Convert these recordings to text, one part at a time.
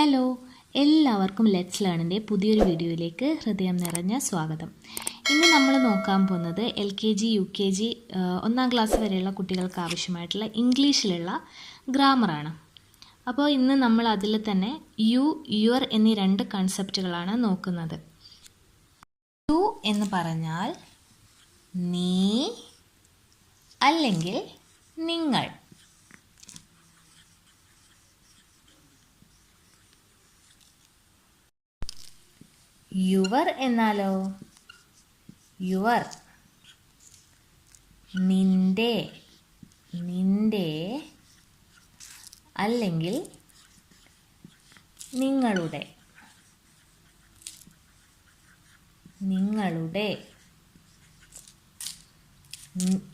Hello എല്ലാവർക്കും let's ലേണിന്റെ പുതിയൊരു വീഡിയോയിലേക്ക് ഹൃദയം നിറഞ്ഞ സ്വാഗതം. ഇന്ന് നമ്മൾ നോക്കാൻ പോകുന്നത് L K G U K G ഒന്നാം ക്ലാസ് വരെയുള്ള കുട്ടികൾക്ക് ആവശ്യമായിട്ടുള്ള ഇംഗ്ലീഷിലുള്ള ഗ്രാമറാണ് അപ്പോൾ ഇന്ന് നമ്മൾ അതിൽ തന്നെ യു യുവർ എന്നീ രണ്ട് കൺസെപ്റ്റുകളാണ് നോക്കുന്നത്. യു എന്ന് പറഞ്ഞാൽ നീ അല്ലെങ്കിൽ നിങ്ങൾ. യുവർ എന്നാലോ? യുവർ. നിന്റെ നിന്റെ അല്ലെങ്കിൽ നിങ്ങളുടെ. നിങ്ങളുടെ.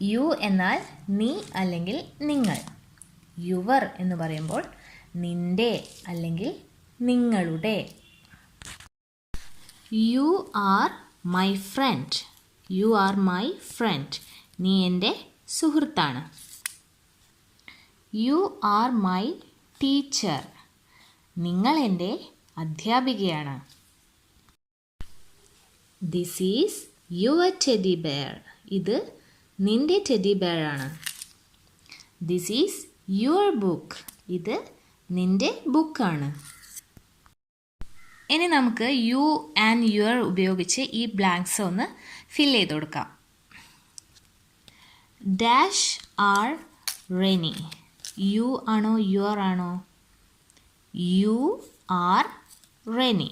യു എന്നാൽ നീ അല്ലെങ്കിൽ നിങ്ങൾ. യുവർ എന്ന് പറയുമ്പോൾ നിന്റെ അല്ലെങ്കിൽ നിങ്ങളുടെ. You are my friend you are my friend നീ എന്റെ സുഹൃത്താണ്. യു ആർ മൈ ടീച്ചർ നിങ്ങൾ എന്റെ അധ്യാപികയാണ്. This is your teddy bear ഇത് നിന്റെ ടെഡി ബെയർ ആണ്. ദിസ് ഈസ് യുവർ ബുക്ക് ഇത് നിന്റെ ബുക്കാണ് ഇനി നമുക്ക് യു ആൻഡ് യുവർ ഉപയോഗിച്ച് ഈ ബ്ലാങ്ക്സ് ഒന്ന് ഫിൽ ചെയ്ത് കൊടുക്കാം. ഡാഷ് ആർ റെനി യു ആണോ യുവർ ആണോ? You are Reny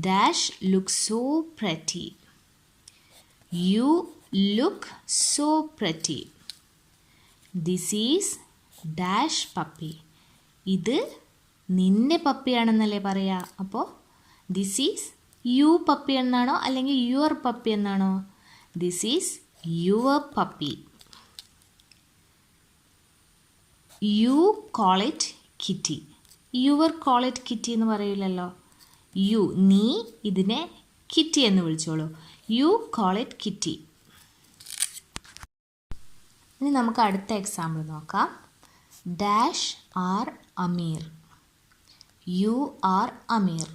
dash look so pretty you look so pretty this is dash puppy ഇത് നിന്റെ പപ്പിയാണെന്നല്ലേ പറയാ. അപ്പോൾ ദിസ് ഈസ് യു പപ്പി എന്നാണോ അല്ലെങ്കിൽ യുവർ പപ്പി എന്നാണോ? This is your puppy you call it kitty your call it kitty എന്ന് പറയില്ലല്ലോ U നീ ഇതിനെ കിറ്റി എന്ന് വിളിച്ചോളൂ. യു കോൾ ഇറ്റ് കിറ്റി ഇനി നമുക്ക് അടുത്ത എക്സാമ്പിൾ നോക്കാം. Dash are Aamir you are Aamir.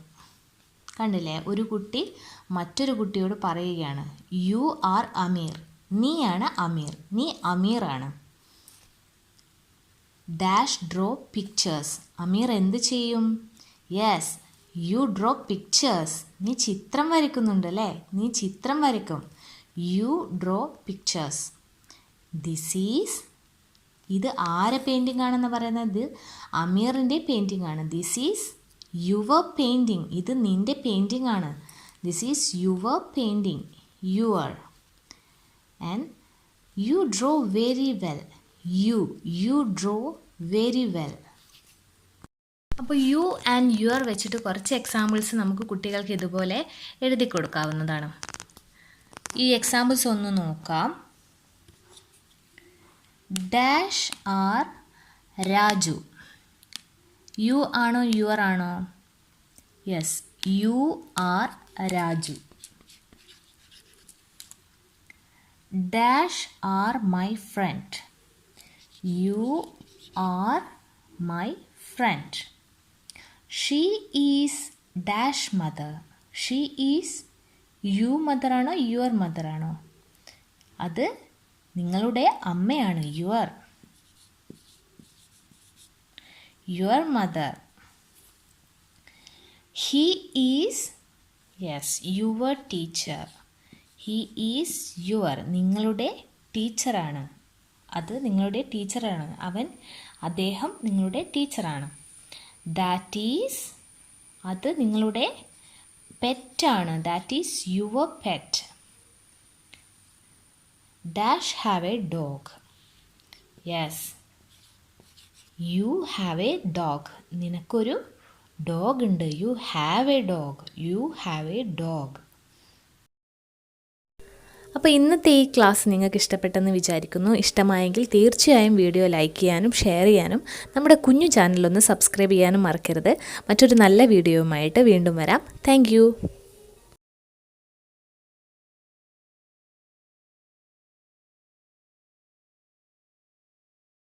കണ്ടില്ലേ? ഒരു കുട്ടി മറ്റൊരു കുട്ടിയോട് പറയുകയാണ് യു ആർ അമീർ. നീയാണ് അമീർ. നീ അമീറാണ്. ഡാഷ് ഡ്രോ പിക്ചേഴ്സ് അമീർ എന്ത് ചെയ്യും? യെസ് യു ഡ്രോ പിക്ചേഴ്സ് നീ ചിത്രം വരയ്ക്കുന്നുണ്ട് അല്ലേ? നീ ചിത്രം വരയ്ക്കും. You draw pictures this is ഇത് ആരെ പെയിന്റിംഗ് ആണെന്ന് പറയുന്നത്? അമീറിന്റെ പെയിന്റിംഗ് ആണ്. ദിസ് ഈസ് യുവർ പെയിന്റിംഗ് ഇത് നിന്റെ പെയിന്റിംഗ് ആണ്. This is your painting your and you draw very well you you draw very well അപ്പോൾ യു ആൻഡ് യുവർ വെച്ചിട്ട് കുറച്ച് എക്സാമ്പിൾസ് നമുക്ക് കുട്ടികൾക്ക് ഇതുപോലെ എഴുതി കൊടുക്കാവുന്നതാണ്. ഈ എക്സാമ്പിൾസ് ഒന്ന് നോക്കാം. Dash are Raju. യു ആണോ യുവർ ആണോ? Yes you are Raju. Dash are my friend. You are my friend. She is dash mother. She is you mother ആണോ യുവർ മദർ ആണോ? അത് നിങ്ങളുടെ അമ്മയാണ്. Your your mother he is yes your teacher he is your നിങ്ങളുടെ ടീച്ചറാണ്. അത് നിങ്ങളുടെ ടീച്ചറാണ്. അവൻ അദ്ദേഹം നിങ്ങളുടെ ടീച്ചറാണ്. ദാറ്റ് ഈസ് അത് നിങ്ങളുടെ പെറ്റാണ് that is your pet dash have a dog yes you have a dog നിനക്കൊരു ഡോഗ് ഉണ്ട്. You have a dog you have a dog അപ്പോൾ ഇന്നത്തെ ഈ ക്ലാസ് നിങ്ങൾക്ക് ഇഷ്ടപ്പെട്ടെന്ന് വിചാരിക്കുന്നു. ഇഷ്ടമായെങ്കിൽ തീർച്ചയായും വീഡിയോ ലൈക്ക് ചെയ്യാനും ഷെയർ ചെയ്യാനും നമ്മുടെ കുഞ്ഞു ചാനലൊന്ന് സബ്സ്ക്രൈബ് ചെയ്യാനും മറക്കരുത്. മറ്റൊരു നല്ല വീഡിയോയുമായിട്ട് വീണ്ടും വരാം. താങ്ക്